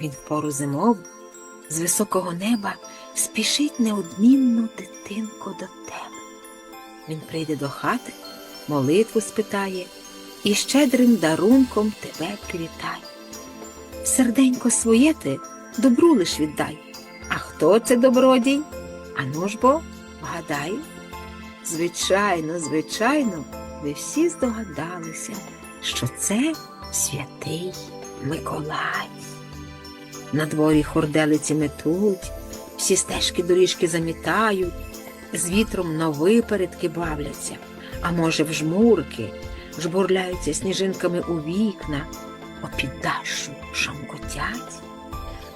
Він в пору зимову з високого неба спішить неодмінну дитинко до тебе. Він прийде до хати, молитву спитає і щедрим дарунком тебе привітає. Серденько своє ти добру лиш віддай. А хто це добродій? Ану ж бо, вгадай. Звичайно, звичайно, ви всі здогадалися, що це святий Миколай. На дворі хорделиці метуть, всі стежки доріжки замітають, з вітром на випередки бавляться, а може, в жмурки, жбурляються сніжинками у вікна, опіддашу шамкотять.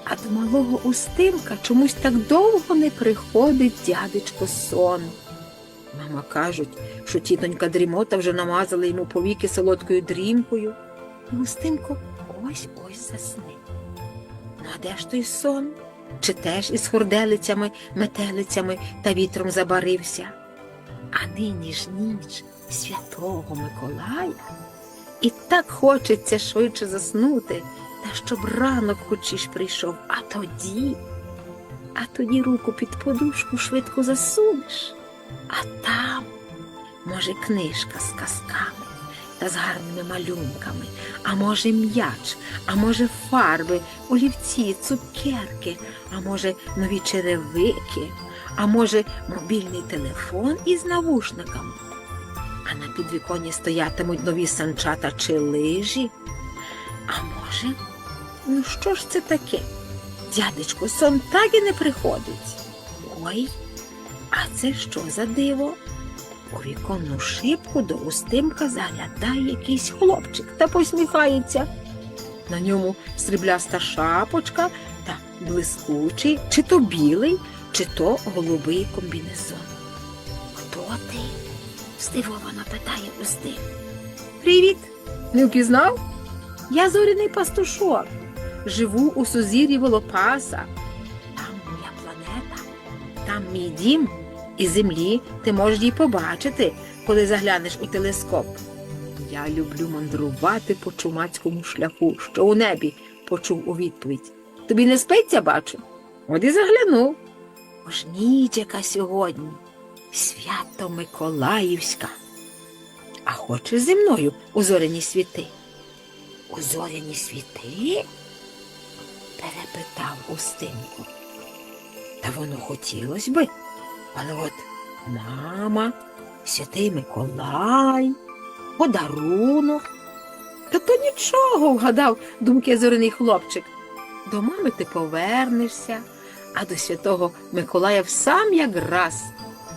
А до малого устимка чомусь так довго не приходить дядечко сон. Мама кажуть, що тітонька дрімота вже намазала йому повіки солодкою дрімкою, і Устимко ось ось засне. А де ж той сон? Чи теж із хорделицями, метелицями та вітром забарився? А нині ж ніч святого Миколая. І так хочеться швидше заснути, та щоб ранок хочеш прийшов, а тоді, а тоді руку під подушку швидко засунеш, а там, може, книжка з казками та з гарними малюнками, а може, м'яч, а може, фарби, олівці, цукерки, а може, нові черевики, а може, мобільний телефон із навушниками. А на підвіконні стоятимуть нові санчата чи лижі. А може, ну що ж це таке? Дядечко, сон так і не приходить. Ой, а це що за диво? У віконну шибку до устимка заглядає якийсь хлопчик та посміхається. На ньому срібляста шапочка та блискучий, чи то білий, чи то голубий комбінезон. Хто ти? здивовано питає Устим. Привіт! Не впізнав? Я зоряний пастушок. Живу у сузір'ї Волопаса. Там моя планета, там мій дім і землі ти можеш її побачити, коли заглянеш у телескоп. Я люблю мандрувати по чумацькому шляху, що у небі почув у відповідь. Тобі не спиться, бачу? От і заглянув. Ож ніч яка сьогодні. Свято Миколаївська. А хочеш зі мною у світи? У світи? перепитав Устинко. Та воно хотілось би, але от мама, святий Миколай, подарунок. Та то нічого, вгадав думки зоряний хлопчик. До мами ти повернешся, а до святого Миколая сам як раз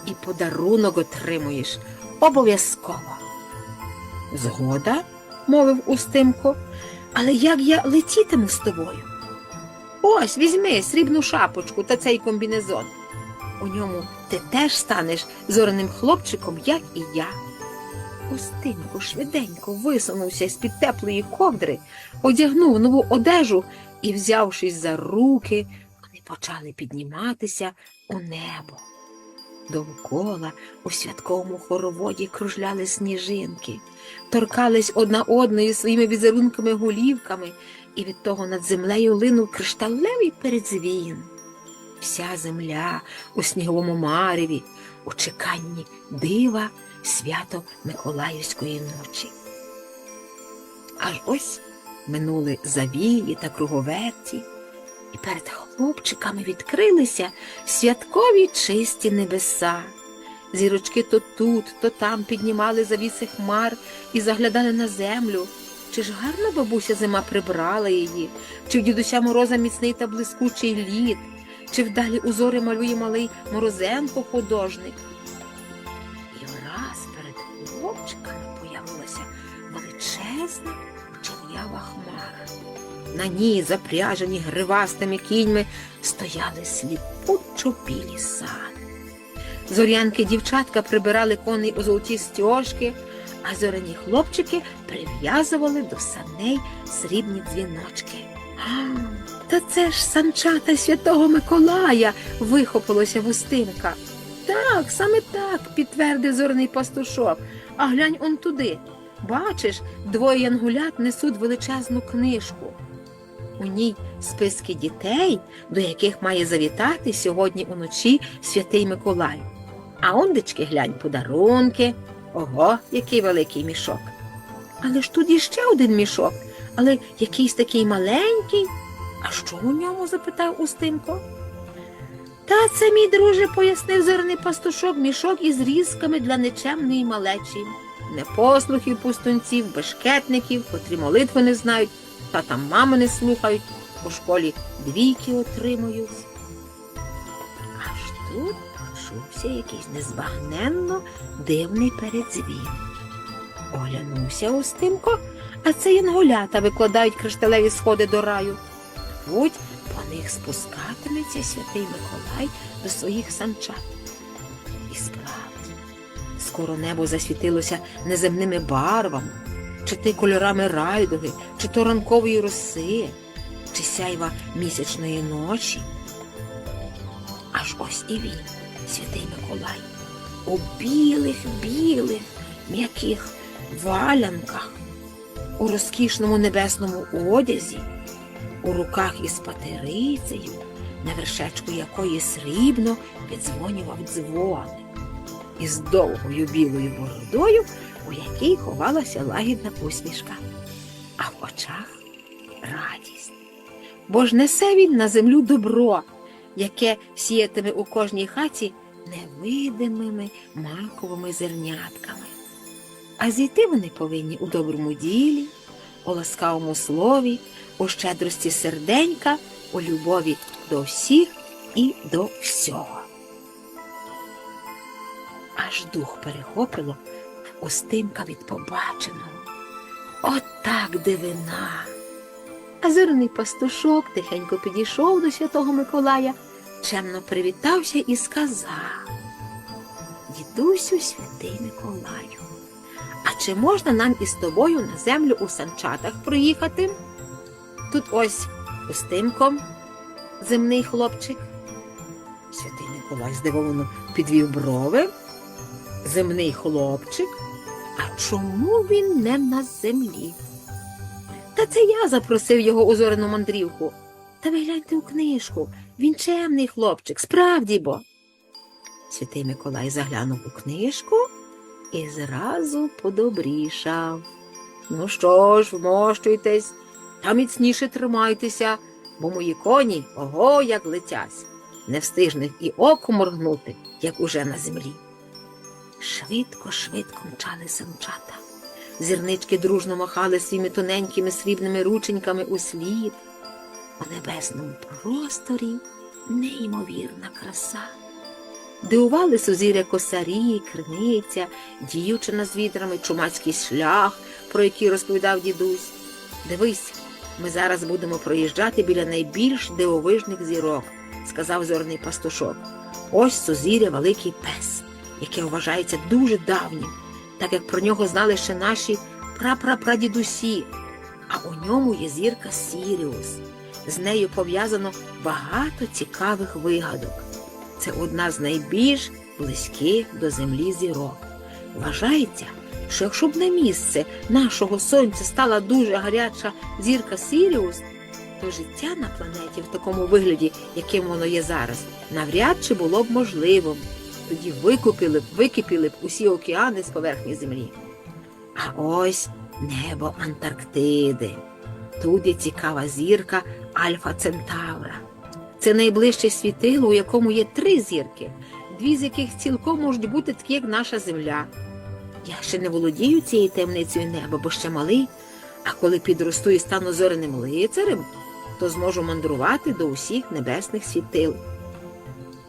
і подарунок отримуєш обов'язково. Згода, мовив Устимко, але як я летітиму з тобою? Ось візьми срібну шапочку та цей комбінезон. У ньому ти теж станеш зоряним хлопчиком, як і я. Устимко швиденько висунувся з-під теплої ковдри, одягнув нову одежу і, взявшись за руки, вони почали підніматися у небо. Довкола у святковому хороводі кружляли сніжинки, торкались одна одної своїми візерунками голівками, і від того над землею линув кришталевий передзвін. Вся земля у сніговому мареві, у чеканні дива свято Миколаївської ночі. Аж ось минули завії та круговерті, і перед хлопчиками відкрилися святкові чисті небеса. Зірочки то тут, то там піднімали завіси хмар і заглядали на землю. Чи ж гарно бабуся зима прибрала її, чи в дідуся мороза міцний та блискучий лід, чи вдалі узори малює малий морозенко художник. І враз перед хлопчиками появилася величезна чорнява хмара. На ній, запряжені гривастими кіньми, стояли сліпучо білі сани. Зорянки дівчатка прибирали коней у золоті стьожки, а зоряні хлопчики прив'язували до саней срібні дзвіночки. Та це ж санчата святого Миколая, вихопилося вустинка. Так, саме так, підтвердив зоряний пастушок. А глянь он туди. Бачиш, двоє янгулят несуть величезну книжку. у ній списки дітей, до яких має завітати сьогодні уночі святий Миколай. А ондечки глянь подарунки. Ого, який великий мішок. Але ж тут іще один мішок, але якийсь такий маленький. А що у ньому? запитав Устинко. Та це, мій друже, пояснив зерний пастушок, мішок із різками для нечемної малечі, непослухів пустунців, бешкетників, котрі молитви не знають, та там не слухають, у школі двійки отримують. Аж тут почувся якийсь незбагненно дивний передзвін. Оглянувся Устимко, а це янголята викладають кришталеві сходи до раю. Будь по них спускатиметься святий Миколай до своїх санчат. І справді, скоро небо засвітилося неземними барвами, чи ти кольорами райдуги, чи то ранкової роси, чи сяйва місячної ночі. Аж ось і він, святий Миколай, у білих, білих, м'яких валянках, у розкішному небесному одязі у руках із патерицею, на вершечку якої срібно піддзвонював дзвоник, із довгою білою бородою, у якій ховалася лагідна усмішка, а в очах радість. Бо ж несе він на землю добро, яке сіятиме у кожній хаті невидимими маковими зернятками. А зійти вони повинні у доброму ділі, у ласкавому слові, у щедрості серденька, у любові до всіх і до всього. Аж дух перехопило в Устимка від побаченого. От так дивина. А зерний пастушок тихенько підійшов до святого Миколая, чемно привітався і сказав Дідусю, святий Миколаю, чи можна нам із тобою на землю у санчатах проїхати? Тут ось Устимком земний хлопчик. Святий Миколай здивовано підвів брови. Земний хлопчик. А чому він не на землі? Та це я запросив його у зоряну мандрівку. Та ви гляньте у книжку. Він чемний хлопчик, справді бо. Святий Миколай заглянув у книжку і зразу подобрішав. Ну що ж, вмощуйтесь та міцніше тримайтеся, бо мої коні ого як летять, не встигне і око моргнути, як уже на землі. Швидко, швидко мчали санчата. Зірнички дружно махали своїми тоненькими срібними рученьками у слід. У небесному просторі неймовірна краса. Дивували сузір'я косарі, криниця, дівчина з вітрами, чумацький шлях, про який розповідав дідусь. Дивись, ми зараз будемо проїжджати біля найбільш дивовижних зірок, сказав зорний пастушок. Ось сузір'я Великий Пес, яке вважається дуже давнім, так як про нього знали ще наші прапрапрадідусі, а у ньому є зірка Сіріус. З нею пов'язано багато цікавих вигадок. Це одна з найбільш близьких до землі зірок. Вважається, що якщо б на місце нашого сонця стала дуже гаряча зірка Сіріус, то життя на планеті в такому вигляді, яким воно є зараз, навряд чи було б можливим. Тоді викупили б, википіли б усі океани з поверхні землі. А ось небо Антарктиди. Тут є цікава зірка Альфа Центавра. Це найближче світило, у якому є три зірки, дві з яких цілком можуть бути такі, як наша Земля. Я ще не володію цією темницею неба, бо ще малий, а коли підросту і стану зоряним лицарем, то зможу мандрувати до усіх небесних світил.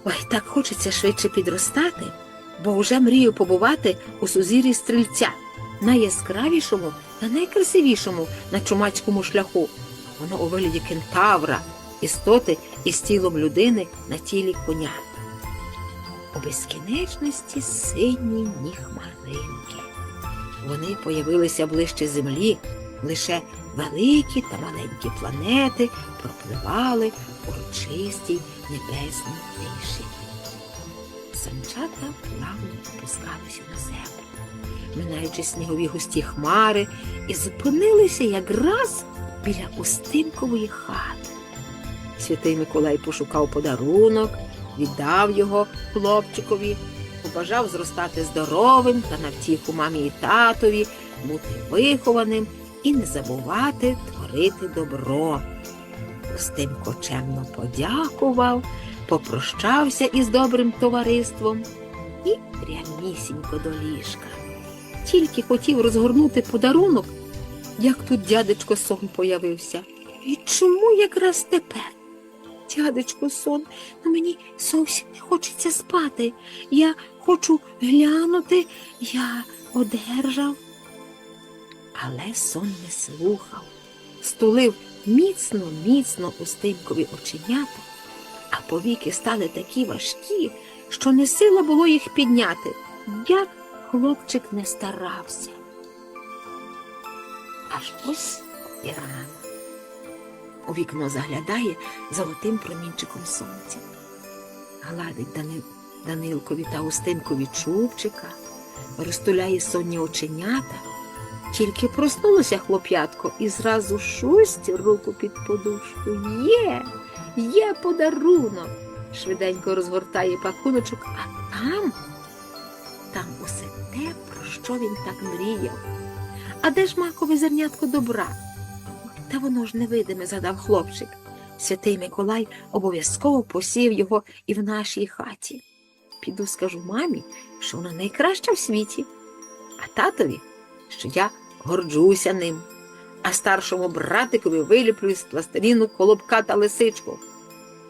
Ой, так хочеться швидше підростати, бо вже мрію побувати у сузір'ї стрільця, найяскравішому та найкрасивішому на чумацькому шляху. Воно у вигляді кентавра, істоти із тілом людини на тілі коня. У безкінечності сині ні хмаринки. Вони появилися ближче землі, лише великі та маленькі планети пропливали у урочистій небесній тиші. Санчата плавно опускалися на землю, минаючи снігові густі хмари, і зупинилися якраз біля Устинкової хати. Святий Миколай пошукав подарунок, віддав його хлопчикові, побажав зростати здоровим та на втіху мамі і татові, бути вихованим і не забувати творити добро. Устимко чемно подякував, попрощався із добрим товариством і прямісінько до ліжка. Тільки хотів розгорнути подарунок, як тут дядечко сон появився. І чому якраз тепер? Дядечко сон, ну мені зовсім не хочеться спати. Я хочу глянути, я одержав. Але сон не слухав, стулив міцно, міцно устимкові оченята, а повіки стали такі важкі, що не сила було їх підняти, як хлопчик не старався. Аж ось і рано. У вікно заглядає золотим промінчиком сонця. Гладить Дани... Данилкові та Устинкові чубчика, розтуляє сонні оченята. Тільки проснулося хлоп'ятко і зразу шусть руку під подушку. Є, є подарунок. Швиденько розгортає пакуночок, а там, там усе те, про що він так мріяв. А де ж макове зернятко добра? Та воно ж невидиме, задав хлопчик. Святий Миколай обов'язково посів його і в нашій хаті. Піду скажу мамі, що вона найкраща в світі, а татові, що я горджуся ним, а старшому братикові виліплю із пластиліну колобка та лисичку,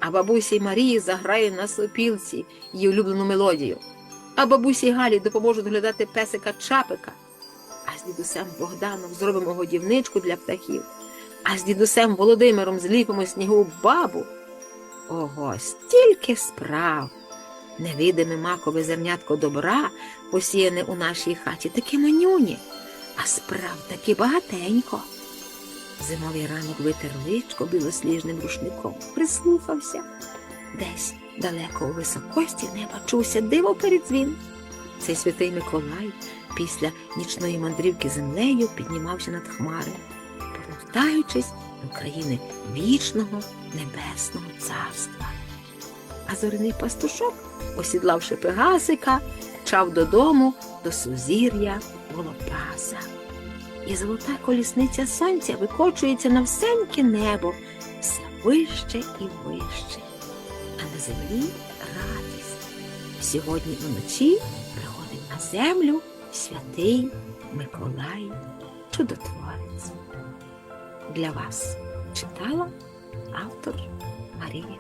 а бабусі Марії заграю на сопілці її улюблену мелодію, а бабусі Галі допоможу доглядати песика чапика, а з дідусем Богданом зробимо годівничку для птахів а з дідусем Володимиром зліпимо снігову бабу. Ого, стільки справ. Невидиме макове зернятко добра, посіяне у нашій хаті, таке манюні, а справ таки багатенько. Зимовий ранок витер личко білосліжним рушником, прислухався. Десь далеко у високості неба чувся диво передзвін. Цей святий Миколай після нічної мандрівки землею піднімався над хмари повертаючись до країни вічного небесного царства. А зоряний пастушок, осідлавши пегасика, чав додому до сузір'я Волопаса. І золота колісниця сонця викочується на всеньке небо все вище і вище. А на землі радість. Сьогодні вночі приходить на землю святий Миколай Чудотворець для вас. Читала автор Марія